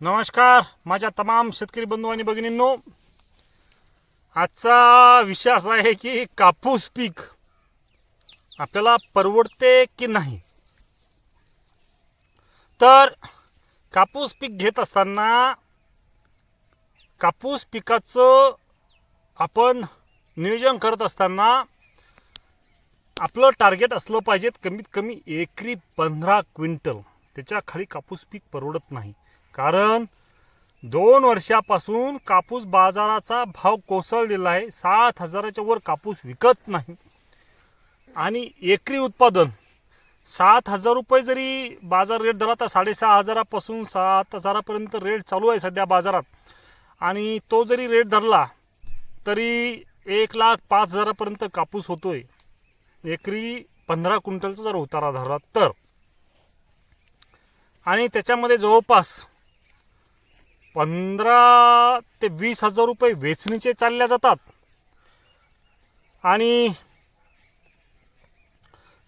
नमस्कार माझ्या तमाम शेतकरी बंधू आणि भगिनींनो. आजचा विषय असा आहे की कापूस पीक आपल्याला परवडते की नाही? तर कापूस पीक घेत असताना कापूस पिकाचं आपण नियोजन करत असताना आपलं टार्गेट असलं पाहिजेत कमीत कमी एकरी पंधरा क्विंटल. त्याच्याखाली कापूस पीक परवडत नाही. कारण दोन वर्षापासून कापूस बाजाराचा भाव कोसळलेला आहे. सात हजाराच्या वर कापूस विकत नाही. आणि एकरी उत्पादन सात हजार रुपये जरी बाजार रेट धरला तर साडेसहा हजारापासून सात हजारापर्यंत रेट चालू आहे सध्या बाजारात. आणि तो जरी रेट धरला तरी एक लाख पाच हजारापर्यंत कापूस होतो आहे एकरी पंधरा क्विंटलचा जर उतारा धरला तर. आणि त्याच्यामध्ये जवळपास पंधरा ते वीस हजार रुपये वेचणीचे चालल्या जातात. आणि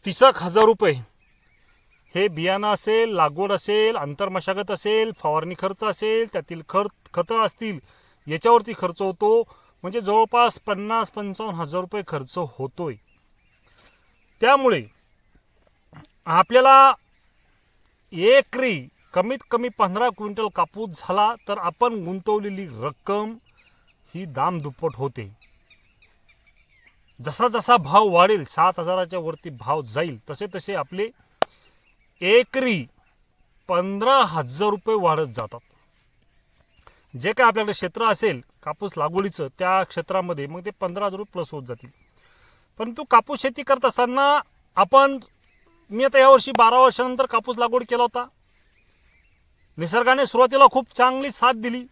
तिसक हजार रुपये हे बियाणं असेल लागवड असेल आंतरमशागत असेल फवारणी खर्च असेल त्यातील खत खतं असतील याच्यावरती खर्च होतो. म्हणजे जवळपास पन्नास पंचावन्न हजार रुपये खर्च होतोय. त्यामुळे आपल्याला एकरी कमीत कमी पंधरा क्विंटल कापूस झाला तर आपण गुंतवलेली रक्कम ही दाम दुप्पट होते. जसा जसा भाव वाढेल सात हजाराच्या वरती भाव जाईल तसे तसे आपले एकरी पंधरा हजार रुपये वाढत जातात. जे काय आपल्याकडे क्षेत्र असेल कापूस लागवडीचं त्या क्षेत्रामध्ये मग ते पंधरा हजार रुपये प्लस होत जातील. परंतु कापूस शेती करत असताना आपण मी आता यावर्षी बारा वर्षानंतर कापूस लागवड केला होता. निसर्गाने सुरुवातीला खूप चांगली साथ दिली.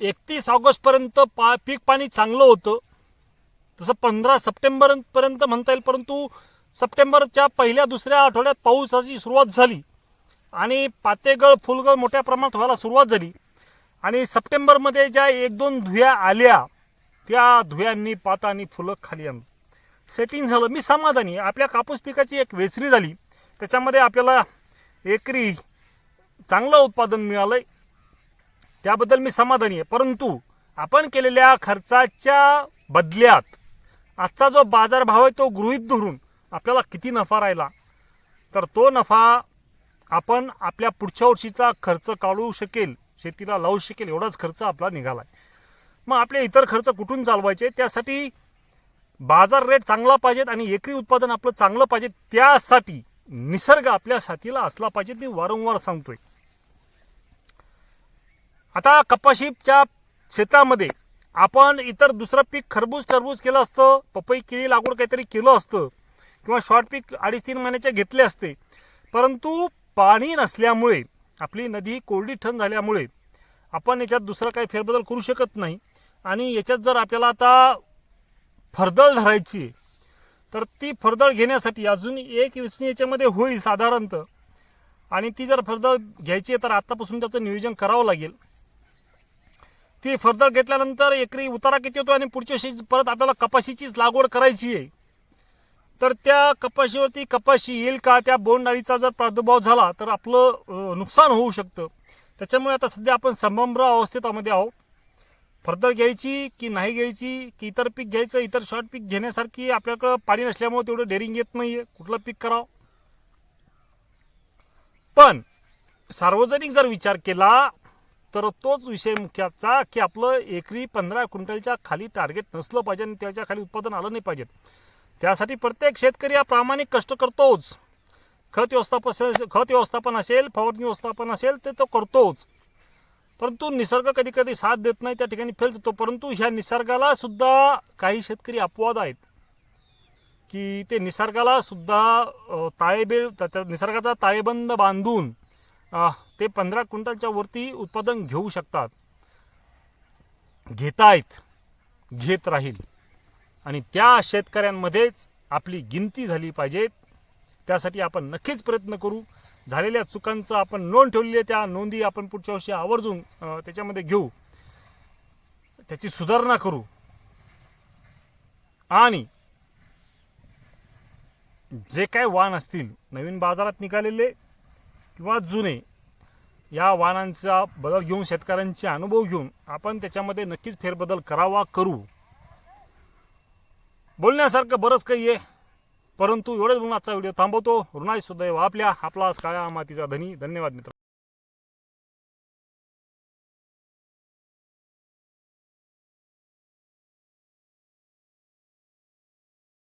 एकतीस ऑगस्ट पर्यंत पा पीक पाणी चांगलं होतं. तसं पंधरा सप्टेंबर पर्यंत म्हणता येईल परंतु सप्टेंबरच्या पहिल्या दुसऱ्या आठवड्यात पाऊसाची सुरुवात झाली आणि पातेगळ फुलगळ मोठ्या प्रमाणात व्हायला सुरुवात झाली. आणि सप्टेंबरमध्ये ज्या एक दोन धुया आल्या त्या धुयांनी पाता आणि फुलं खाली आणली. सेटिंग झालं. मी समाधानी. आपल्या कापूस पिकाची एक वेचणी झाली. त्याच्यामध्ये आपल्याला एकरी चांगलं उत्पादन मिळालं आहे त्याबद्दल मी समाधानी आहे. परंतु आपण केलेल्या खर्चाच्या बदल्यात आजचा जो बाजारभाव आहे तो गृहीत धरून आपल्याला किती नफा राहिला? तर तो नफा आपण आपल्या पुढच्या वर्षीचा खर्च काढू शकेल शेतीला लावू शकेल एवढाच खर्च आपला निघाला आहे मग आपले इतर खर्च कुठून चालवायचे? त्यासाठी बाजार रेट चांगला पाहिजेत आणि एकरी उत्पादन आपलं चांगलं पाहिजे त्यासाठी निसर्ग आपल्या साथीला असला पाहिजे मी वारंवार सांगतोय. आता कपाशीच्या शेतामध्ये आपण इतर दुसरं पीक खरबूज टरबूज केलं असतं पपई केळी लागवड काहीतरी केलं असतं किंवा शॉर्ट पीक अडीच तीन महिन्याचे घेतले असते. परंतु पाणी नसल्यामुळे आपली नदी कोरडी ठण झाल्यामुळे आपण याच्यात दुसरा काही फेरबदल करू शकत नाही. आणि याच्यात जर आपल्याला आता फरदळ धरायची आहे तर ती फरदळ घेण्यासाठी अजून एक वेचणी याच्यामध्ये होईल साधारणतः. आणि ती जर फरदळ घ्यायची आहे तर आत्तापासून त्याचं नियोजन करावं लागेल. ती फरदळ घेतल्यानंतर एकरी उतारा किती होतो आणि पुढच्या वर्षी परत आपल्याला कपाशीचीच लागवड करायची आहे. तर त्या कपाशीवरती कपाशी येईल का त्या बोंडअळीचा जर प्रादुर्भाव झाला तर आपलं नुकसान होऊ शकतं. त्याच्यामुळे आता सध्या आपण संभ्रम अवस्थेतामध्ये आहोत. फर्दर घ्यायची की नाही घ्यायची की इतर पीक घ्यायचं इतर शॉर्ट पीक घेण्यासारखी आपल्याकडं पाणी नसल्यामुळे तेवढं डेअरिंग येत नाही आहे कुठलं पीक करावं? पण सार्वजनिक जर विचार केला तर तोच विषय मुख्याचा की आपलं एकरी पंधरा क्विंटलच्या खाली टार्गेट नसलं पाहिजे आणि त्याच्याखाली उत्पादन आलं नाही पाहिजे. त्यासाठी प्रत्येक शेतकरी हा प्रामाणिक कष्ट करतोच. खत व्यवस्थापन असेल खत व्यवस्थापन असेल फवारणी व्यवस्थापन असेल ते तो करतोच. परंतु निसर्ग कधी कधी साथ देत नाही त्या ठिकाणी फेल होतो. परंतु ह्या निसर्गाला सुद्धा काही शेतकरी अपवाद आहेत. की ते निसर्गाला सुद्धा ताळेबेळ त्या- निसर्गाचा ताळेबंद बांधून ते पंधरा क्विंटलच्या वरती उत्पादन घेऊ शकतात. घेतायत घेत राहील. आणि त्या शेतकऱ्यांमध्येच आपली गिनती झाली पाहिजेत त्यासाठी आपण नक्कीच प्रयत्न करू. झालेल्या चुकांचं आपण नोंद ठेवलेली आहे त्या नोंदी आपण पुढच्या वर्षी आवर्जून त्याच्यामध्ये घेऊ. त्याची सुधारणा करू. आणि जे काय वाहन असतील नवीन बाजारात निघालेले किंवा जुने या वाहनांचा बदल घेऊन शेतकऱ्यांचे अनुभव घेऊन आपण त्याच्यामध्ये नक्कीच फेरबदल करावा करू. बोलण्यासारखं बरंच काही आहे. परंतु एवढंच म्हणून आजचा व्हिडिओ थांबवतो. ऋणाई सुदैव आपल्या आपला काळ्या मातीचा धनी. धन्यवाद मित्र